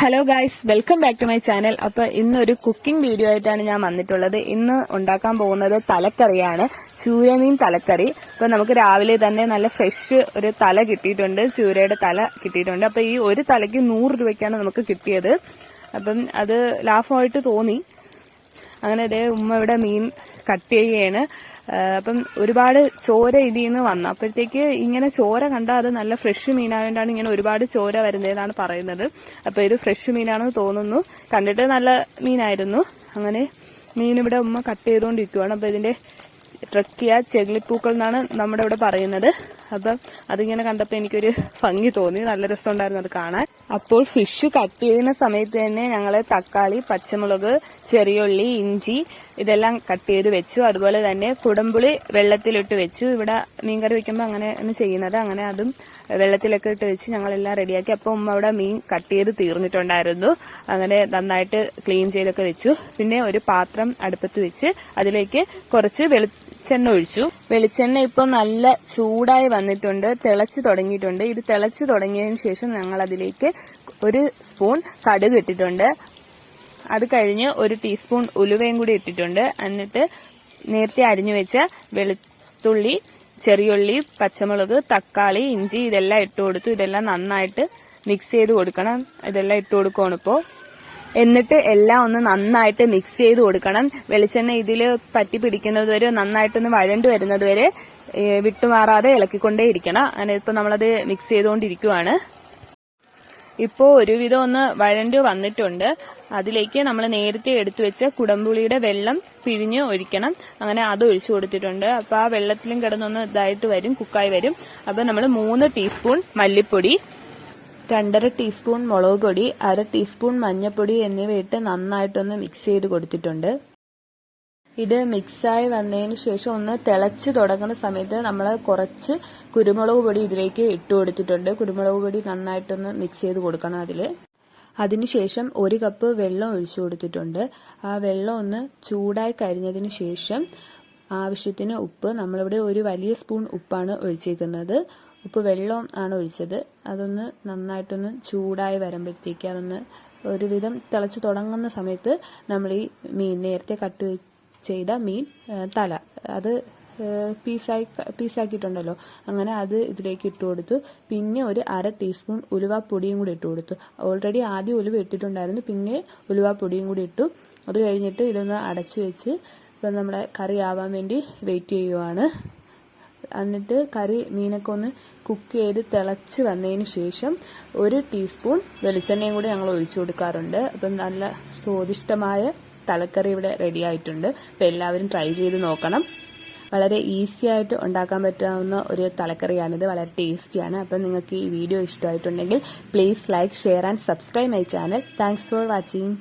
Hello guys welcome back to my channel അപ്പൊ ഇന്നൊരു cooking video ആയിട്ടാണ് ഞാൻ വന്നിട്ടുള്ളത്. ഇന്ന് ഉണ്ടാക്കാൻ പോകുന്നത് തലക്കറിയാണ്. ചൂരമീൻ തലക്കറി. അപ്പൊ നമുക്ക് രാവിലെ തന്നെ നല്ല ഫ്രഷ് ഒരു തല കിട്ടിയിട്ടുണ്ട്. ചൂരയുടെ തല കിട്ടിയിട്ടുണ്ട്. അപ്പൊ ഈ ഒരു തലയ്ക്ക് നൂറ് രൂപയ്ക്കാണ് നമുക്ക് കിട്ടിയത്. അപ്പം അത് ലാഭമായിട്ട് തോന്നി. അങ്ങനെ ഇതേ ഉമ്മ ഇവിടെ മീൻ കട്ട് ചെയ്യുകയാണ്. ആ, അപ്പം ഒരുപാട് ചോര ഇതിൽ നിന്ന് വന്നു. അപ്പോഴത്തേക്ക് ഇങ്ങനെ ചോര കണ്ടാൽ അത് നല്ല ഫ്രഷ് മീനായതുകൊണ്ടാണ് ഇങ്ങനെ ഒരുപാട് ചോര വരുന്നതെന്നാണ് പറയുന്നത്. അപ്പോൾ ഇത് ഫ്രഷ് മീനാണെന്ന് തോന്നുന്നു. കണ്ടിട്ട് നല്ല മീനായിരുന്നു. അങ്ങനെ മീൻ ഇവിടെ ഉമ്മ കട്ട് ചെയ്തുകൊണ്ടിരിക്കുവാണ് അപ്പോൾ ഇതിന്റെ ട്രക്കിയ ചെകിളിപ്പൂക്കൾ എന്നാണ് നമ്മുടെ ഇവിടെ പറയുന്നത്. അപ്പം അതിങ്ങനെ കണ്ടപ്പോൾ എനിക്കൊരു ഭംഗി തോന്നി. നല്ല രസമുണ്ടായിരുന്നു അത് കാണാൻ. അപ്പോൾ ഫിഷ് കട്ട് ചെയ്യുന്ന സമയത്ത് തന്നെ ഞങ്ങൾ തക്കാളി പച്ചമുളക് ചെറിയുള്ളി ഇഞ്ചി ഇതെല്ലാം കട്ട് ചെയ്ത് വെച്ചു. അതുപോലെ തന്നെ കുടംപുളി വെള്ളത്തിലിട്ട് വെച്ചു. ഇവിടെ മീൻകറി വെക്കുമ്പോൾ അങ്ങനെ അങ്ങനെയാണ് ചെയ്യുന്നത്. അങ്ങനെ അതും വെള്ളത്തിലൊക്കെ ഇട്ട് വെച്ച് ഞങ്ങളെല്ലാം റെഡിയാക്കി അപ്പോൾ ഉമ്മ അവിടെ മീൻ കട്ട് ചെയ്ത് തീർന്നിട്ടുണ്ടായിരുന്നു. അങ്ങനെ നന്നായിട്ട് ക്ലീൻ ചെയ്തൊക്കെ വെച്ചു. പിന്നെ ഒരു പാത്രം അടുപ്പത്ത് വെച്ച് അതിലേക്ക് കുറച്ച് വെളിച്ചെണ്ണ ഒഴിച്ചു. വെളിച്ചെണ്ണ ഇപ്പോൾ നല്ല ചൂടായി വന്നിട്ടുണ്ട്. തിളച്ചു തുടങ്ങിയിട്ടുണ്ട്. ഇത് തിളച്ചു തുടങ്ങിയതിന് ശേഷം ഞങ്ങൾ അതിലേക്ക് ഒരു സ്പൂൺ കടുക് ഇട്ടിട്ടുണ്ട്. അത് കഴിഞ്ഞ് ഒരു ടീസ്പൂൺ ഉലുവയും കൂടി ഇട്ടിട്ടുണ്ട്. എന്നിട്ട് നേരത്തെ അരിഞ്ഞു വെച്ച വെളുത്തുള്ളി ചെറിയുള്ളി പച്ചമുളക് തക്കാളി ഇഞ്ചി ഇതെല്ലാം ഇട്ട് കൊടുത്തു. ഇതെല്ലാം നന്നായിട്ട് മിക്സ് ചെയ്ത് കൊടുക്കണം. ഇതെല്ലാം ഇട്ട് കൊടുക്കുകയാണ് ഇപ്പോൾ എന്നിട്ട് എല്ലാം ഒന്ന് നന്നായിട്ട് മിക്സ് ചെയ്ത് കൊടുക്കണം. വെളിച്ചെണ്ണ ഇതിൽ പറ്റി പിടിക്കുന്നത് വരെ നന്നായിട്ടൊന്ന് വഴണ്ടു വരുന്നത് വരെ വിട്ടുമാറാതെ ഇളക്കിക്കൊണ്ടേ ഇരിക്കണം. അങ്ങനെ ഇപ്പൊ നമ്മളത് മിക്സ് ചെയ്തുകൊണ്ടിരിക്കുവാണ്. ഇപ്പോൾ ഒരുവിധം ഒന്ന് വഴണ്ടു വന്നിട്ടുണ്ട്. അതിലേക്ക് നമ്മൾ നേരത്തെ എടുത്തു വെച്ച കുടമ്പുളിയുടെ വെള്ളം പിഴിഞ്ഞ് ഒഴിക്കണം. അങ്ങനെ അത് ഒഴിച്ചു കൊടുത്തിട്ടുണ്ട്. അപ്പോൾ ആ വെള്ളത്തിലും കിടന്നൊന്ന് ഇതായിട്ട് വരും കുക്കായി വരും. അപ്പോൾ നമ്മൾ മൂന്ന് ടീസ്പൂൺ മല്ലിപ്പൊടി രണ്ടര ടീസ്പൂൺ മുളക് പൊടി അര ടീസ്പൂൺ മഞ്ഞൾപ്പൊടി എന്നിവ ഇട്ട് നന്നായിട്ടൊന്ന് മിക്സ് ചെയ്ത് കൊടുത്തിട്ടുണ്ട്. ഇത് മിക്സായി വന്നതിന് ശേഷം ഒന്ന് തിളച്ച് തുടങ്ങുന്ന സമയത്ത് നമ്മൾ കുറച്ച് കുരുമുളക് പൊടി ഇതിലേക്ക് ഇട്ട് കൊടുത്തിട്ടുണ്ട്. കുരുമുളക് പൊടി നന്നായിട്ടൊന്ന് മിക്സ് ചെയ്ത് കൊടുക്കണം അതിൽ അതിനുശേഷം ഒരു കപ്പ് വെള്ളം ഒഴിച്ചു കൊടുത്തിട്ടുണ്ട്. ആ വെള്ളം ഒന്ന് ചൂടായി കഴിഞ്ഞതിന് ശേഷം ആവശ്യത്തിന് ഉപ്പ്. നമ്മളിവിടെ ഒരു വലിയ സ്പൂൺ ഉപ്പാണ് ഒഴിച്ചേക്കുന്നത്. ഉപ്പ് വെള്ളം ആണ് ഒഴിച്ചത്. അതൊന്ന് നന്നായിട്ടൊന്ന് ചൂടായി വരുമ്പോഴത്തേക്ക് അതൊന്ന് ഒരുവിധം തിളച്ചു തുടങ്ങുന്ന സമയത്ത് നമ്മൾ ഈ മീൻ നേരത്തെ കട്ട് ചെയ്ത മീൻ തല. അത് പീസായി പീസാക്കിയിട്ടുണ്ടല്ലോ അങ്ങനെ അത് ഇതിലേക്ക് ഇട്ട് കൊടുത്തു. പിന്നെ ഒരു അര ടീസ്പൂൺ ഉലുവാപ്പൊടിയും കൂടി ഇട്ട് കൊടുത്തു. ഓൾറെഡി ആദ്യം ഉലുവ ഇട്ടിട്ടുണ്ടായിരുന്നു. പിന്നെ ഉലുവാപ്പൊടിയും കൂടി ഇട്ടു. അത് കഴിഞ്ഞിട്ട് ഇതൊന്ന് അടച്ചു വെച്ച് ഇപ്പം നമ്മുടെ കറി ആവാൻ വേണ്ടി വെയിറ്റ് ചെയ്യുവാണ്. എന്നിട്ട് കറി മീനൊക്കെ ഒന്ന് കുക്ക് ചെയ്ത് തിളച്ച് വന്നതിന് ശേഷം ഒരു ടീസ്പൂൺ വെളിച്ചെണ്ണയും കൂടി ഞങ്ങൾ ഒഴിച്ചു കൊടുക്കാറുണ്ട്. അപ്പം നല്ല സ്വാദിഷ്ടമായ തലക്കറി ഇവിടെ റെഡി ആയിട്ടുണ്ട്. അപ്പം എല്ലാവരും ട്രൈ ചെയ്ത് നോക്കണം. വളരെ ഈസി ആയിട്ട് ഉണ്ടാക്കാൻ പറ്റാവുന്ന ഒരു തലക്കറിയാണിത്. വളരെ ടേസ്റ്റിയാണ് അപ്പം നിങ്ങൾക്ക് ഈ വീഡിയോ ഇഷ്ടമായിട്ടുണ്ടെങ്കിൽ please like share and subscribe my channel thanks for watching